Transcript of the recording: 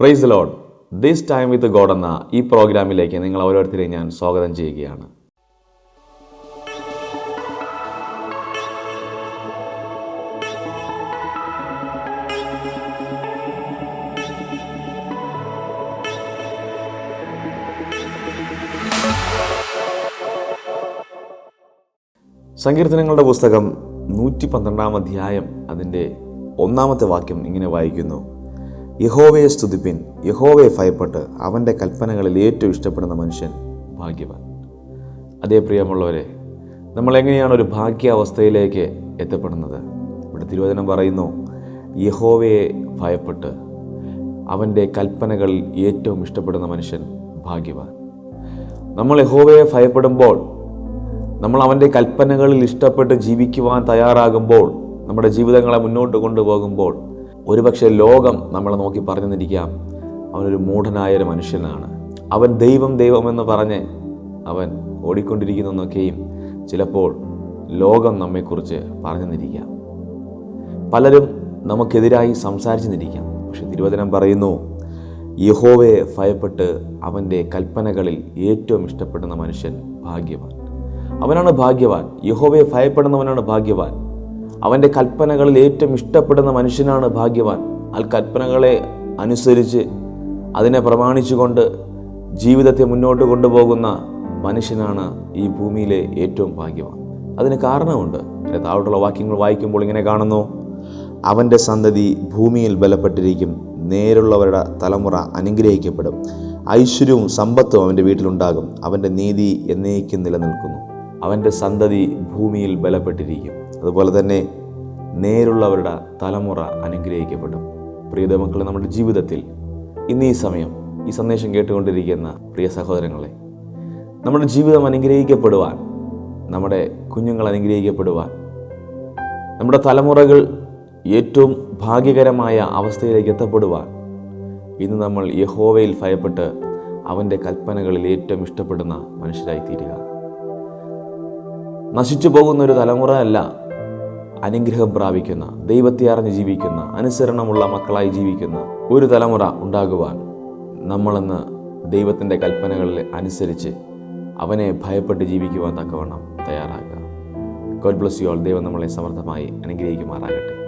Praise lord this time with God എന്ന ഈ പ്രോഗ്രാമിലേക്ക് നിങ്ങൾ ഓരോരുത്തരെയും ഞാൻ സ്വാഗതം ചെയ്യുകയാണ്. സങ്കീർത്തനങ്ങളുടെ പുസ്തകം നൂറ്റി പന്ത്രണ്ടാം അധ്യായം അതിന്റെ ഒന്നാമത്തെ വാക്യം ഇങ്ങനെ വായിക്കുന്നു. യഹോവയെ സ്തുതിപ്പിൻ. യഹോവയെ ഭയപ്പെട്ട് അവന്റെ കൽപ്പനകളിൽ ഏറ്റവും ഇഷ്ടപ്പെടുന്ന മനുഷ്യൻ ഭാഗ്യവാൻ. അതേ പ്രിയമുള്ളവരെ നമ്മൾ എങ്ങനെയാണ് ഒരു ഭാഗ്യാവസ്ഥയിലേക്ക് എത്തപ്പെടുന്നത്? ഇവിടെ തിരുവചനം പറയുന്നു യഹോവയെ ഭയപ്പെട്ട് അവന്റെ കൽപ്പനകളിൽ ഏറ്റവും ഇഷ്ടപ്പെടുന്ന മനുഷ്യൻ ഭാഗ്യവാൻ. നമ്മൾ യഹോവയെ ഭയപ്പെടുമ്പോൾ നമ്മൾ അവന്റെ കൽപ്പനകളിൽ ഇഷ്ടപ്പെട്ട് ജീവിക്കുവാൻ തയ്യാറാകുമ്പോൾ നമ്മുടെ ജീവിതങ്ങളെ മുന്നോട്ട് കൊണ്ടുപോകുമ്പോൾ ഒരുപക്ഷെ ലോകം നമ്മളെ നോക്കി പറഞ്ഞു നിന്നിരിക്കാം അവനൊരു മൂഢനായ ഒരു മനുഷ്യനാണ്. അവൻ ദൈവം ദൈവമെന്ന് പറഞ്ഞ് അവൻ ഓടിക്കൊണ്ടിരിക്കുന്നതൊക്കെയും ചിലപ്പോൾ ലോകം നമ്മെക്കുറിച്ച് പറഞ്ഞു നിന്നിരിക്കാം പലരും നമുക്കെതിരായി സംസാരിച്ചു നിന്നിരിക്കാം പക്ഷെ തിരുവചനം പറയുന്നു യഹോവയെ ഭയപ്പെട്ട് അവന്റെ കൽപ്പനകളിൽ ഏറ്റവും ഇഷ്ടപ്പെടുന്ന മനുഷ്യൻ ഭാഗ്യവാൻ. അവനാണ് ഭാഗ്യവാൻ. യഹോവയെ ഭയപ്പെടുന്നവനാണ് ഭാഗ്യവാൻ. അവന്റെ കൽപ്പനകളിൽ ഏറ്റവും ഇഷ്ടപ്പെടുന്ന മനുഷ്യനാണ് ഭാഗ്യവാൻ. ആ കൽപ്പനകളെ അനുസരിച്ച് അതിനെ പ്രമാണിച്ചുകൊണ്ട് ജീവിതത്തെ മുന്നോട്ട് കൊണ്ടുപോകുന്ന മനുഷ്യനാണ് ഈ ഭൂമിയിലെ ഏറ്റവും ഭാഗ്യവാൻ. അതിന് കാരണമുണ്ട്. താഴോട്ടുള്ള വാക്യങ്ങൾ വായിക്കുമ്പോൾ ഇങ്ങനെ കാണുന്നു. അവന്റെ സന്തതി ഭൂമിയിൽ ബലപ്പെട്ടിരിക്കും. നേരുള്ളവരുടെ തലമുറ അനുഗ്രഹിക്കപ്പെടും. ഐശ്വര്യവും സമ്പത്തും അവന്റെ വീട്ടിലുണ്ടാകും. അവന്റെ നീതി എന്നേക്കും നിലനിൽക്കുന്നു. അവന്റെ സന്തതി ഭൂമിയിൽ ബലപ്പെട്ടിരിക്കും. അതുപോലെ തന്നെ നേരുള്ളവരുടെ തലമുറ അനുഗ്രഹിക്കപ്പെടും. പ്രിയത മക്കളെ നമ്മുടെ ജീവിതത്തിൽ ഇന്ന് ഈ സമയം ഈ സന്ദേശം കേട്ടുകൊണ്ടിരിക്കുന്ന പ്രിയ സഹോദരങ്ങളെ നമ്മുടെ ജീവിതം അനുഗ്രഹിക്കപ്പെടുവാൻ നമ്മുടെ കുഞ്ഞുങ്ങൾ അനുഗ്രഹിക്കപ്പെടുവാൻ നമ്മുടെ തലമുറകൾ ഏറ്റവും ഭാഗ്യകരമായ അവസ്ഥയിലേക്ക് എത്തപ്പെടുവാൻ ഇന്ന് നമ്മൾ യഹോവയിൽ ഭയപ്പെട്ട് അവന്റെ കൽപ്പനകളിൽ ഏറ്റവും ഇഷ്ടപ്പെടുന്ന മനുഷ്യരായി തീരുക നശിച്ചു പോകുന്ന ഒരു തലമുറ അല്ല അനുഗ്രഹം പ്രാപിക്കുന്ന ദൈവത്തെ അറിഞ്ഞ് ജീവിക്കുന്ന അനുസരണമുള്ള മക്കളായി ജീവിക്കുന്ന ഒരു തലമുറ ഉണ്ടാകുവാൻ നമ്മളെന്ന് ദൈവത്തിന്റെ കൽപ്പനകളിൽ അനുസരിച്ച് അവനെ ഭയപ്പെട്ട് ജീവിക്കുവാൻ തക്കവണ്ണം തയ്യാറാകുക. ഗോഡ് ബ്ലസ് യു ആൾ ദൈവം നമ്മളെ സമർത്ഥമായി അനുഗ്രഹിക്കുമാറാകട്ടെ.